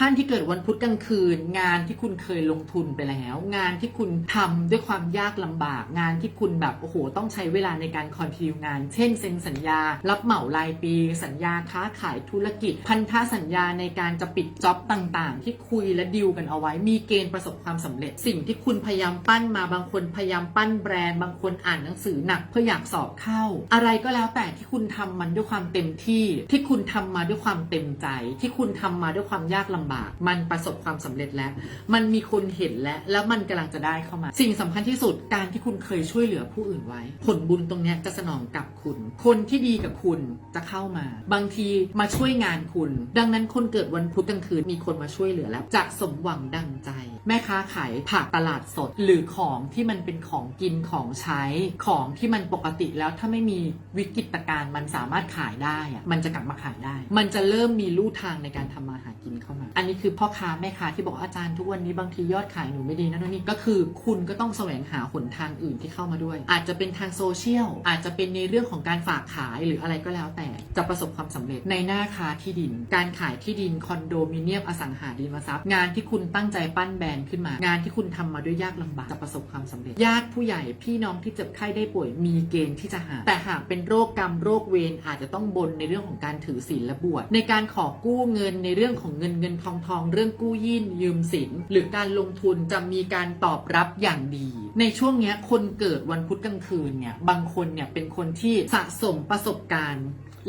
ท่านที่เกิดวันพุธกลางคืน งานที่คุณเคยลงทุนไปแล้ว งานที่คุณทำด้วยความยากลำบาก งานที่คุณแบบโอ้โห ต้องใช้เวลาในการคอนทิวงาน เช่นเซ็นสัญญา รับเหมารายปี สัญญาค้าขายธุรกิจ พันธสัญญาในการจะปิดจ็อบต่างๆ ที่คุยและดิวกันเอาไว้มีเกณฑ์ประสบความสำเร็จ สิ่งที่คุณพยายามปั้นมาบางคนพยายามปั้นแบรนด์บางคนอ่านหนังสือหนักเพื่ออยากสอบเข้า อะไรก็แล้วแต่ที่คุณทำมันด้วยความเต็มที่ ที่คุณทำมาด้วยความเต็มใจ ที่คุณทำมาด้วยความยากลำบาก มันประสบความสำเร็จแล้ว มันมีคนเห็นแล้ว แล้วมันกำลังจะได้เข้ามา สิ่งสำคัญที่สุดการที่คุณเคยช่วยเหลือผู้อื่นไว้ ผลบุญตรงนี้จะสนองกลับคุณ คนที่ดีกับคุณจะเข้ามา บางทีมาช่วยงานคุณ ดังนั้นคนเกิดวันพุธกลางคืนมีคนมาช่วยเหลือแล้ว จะสมหวังดังใจ แม่ค้าขายผักตลาดสด หรือของที่มันเป็นของกินของใช้ ของที่มันปกติแล้วถ้าไม่มีวิกฤตการณ์มันสามารถขายได้อะมันจะกลับมาขายได้ มันจะเริ่มมีลู่ทางในการทำมาหากินเข้ามาอันนี้คือพ่อค้าแม่ค้าที่บอกอาจารย์ทุกวันนี้บางทียอดขายหนูไม่ดีนะนู่นนี่ก็คือคุณก็ต้องแสวงหาหนทางอื่นที่เข้ามาด้วย อาจจะเป็นทางโซเชียลอาจจะเป็นในเรื่องของการฝากขายหรืออะไรก็แล้วแต่จะประสบความสำเร็จในหน้าค้าที่ดิน การขายที่ดินคอนโดมิเนียมอสังหาริมทรัพย์งานที่คุณตั้งใจปั้นแบรนด์ขึ้นมา งานที่คุณทำมาด้วยยากลำบากจะประสบความสำเร็จญาติผู้ใหญ่พี่น้องที่เจ็บไข้ได้ป่วยมีเกณฑ์ที่จะหา แต่หากเป็นโรคกรรมโรคเวรอาจจะต้องบนในเรื่องของการถือศีลและบวชในการขอกู้เงินในเรื่องของเงินเงินทองทองเรื่องกู้ยื่นยืมสิน หรือการลงทุนจะมีการตอบรับอย่างดี ในช่วงนี้คนเกิดวันพุธกลางคืนเนี่ยบางคนเนี่ยเป็นคนที่สะสมประสบการณ์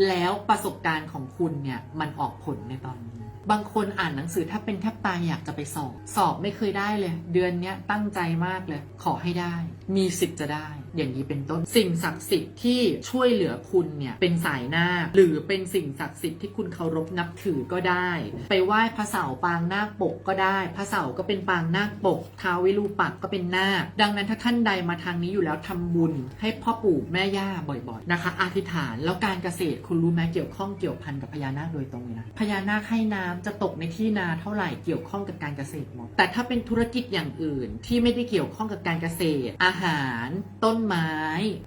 แล้วประสบการณ์ของคุณเนี่ยมันออกผลในตอนนี้ บางคนอ่านหนังสือถ้าเป็นแทบตายอยากจะไปสอบ สอบไม่เคยได้เลย เดือนนี้ตั้งใจมากเลย ขอให้ได้ มีสิทธิ์จะได้ อย่างนี้เป็นต้น สิ่งศักดิ์สิทธิ์ที่ช่วยเหลือคุณเนี่ยเป็นสายหน้า หรือเป็นสิ่งศักดิ์สิทธิ์ที่คุณเคารพนับถือก็ได้ ไปไหว้พระเสาปางนาคปกก็ได้พระเสาก็เป็นปางนาคปกท้าววิรูปักก็เป็นนาคดังนั้นถ้าท่านใดมาทางนี้อยู่แล้วทำบุญ ให้พ่อปู่แม่ย่าบ่อยๆนะคะอธิษฐานแล้วการเกษตรคุณรู้ไหมเกี่ยวข้องเกี่ยวพันกับพญานาคโดยตรงเลยนะพญานาคให้น้ำจะตกในที่นาเท่าไหร่เกี่ยวข้องกับการเกษตรหมด แต่ถ้าเป็นธุรกิจอย่างอื่นที่ไม่ได้เกี่ยวข้องกับการเกษตร อาหาร ต้นไม้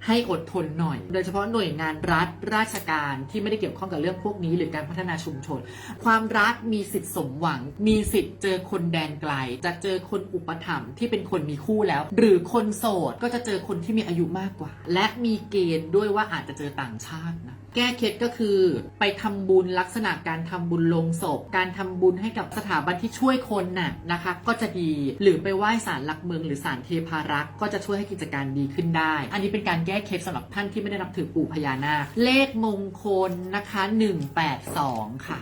ให้อดทนหน่อย โดยเฉพาะหน่วยงานรัฐราชการที่ไม่ได้เกี่ยวข้องกับเรื่องพวกนี้ หรือการพัฒนาชุมชน ความรักมีสิทธิ์สมหวัง มีสิทธิ์เจอคนแดนไกล จะเจอคนอุปถัมภ์ที่เป็นคนมีคู่แล้ว หรือคนโสดก็จะเจอคนที่มีอายุมากกว่า และมีเกณฑ์ด้วยว่าอาจจะเจอต่างชาตินะแก้เคล็ดก็คือไปทำบุญลักษณะการทำบุญลงศพ การทำบุญให้กับสถาบันที่ช่วยคนน่ะนะคะ ก็จะดีหรือไปไหว้ศาลหลักเมือง หรือศาลเทพารักษ์ก็จะช่วยให้กิจการดีขึ้นได้ อันนี้เป็นการแก้เคล็ดสำหรับท่านที่ไม่ได้นับถือปู่พญานาคเลขมงคลนะคะ 182 ค่ะ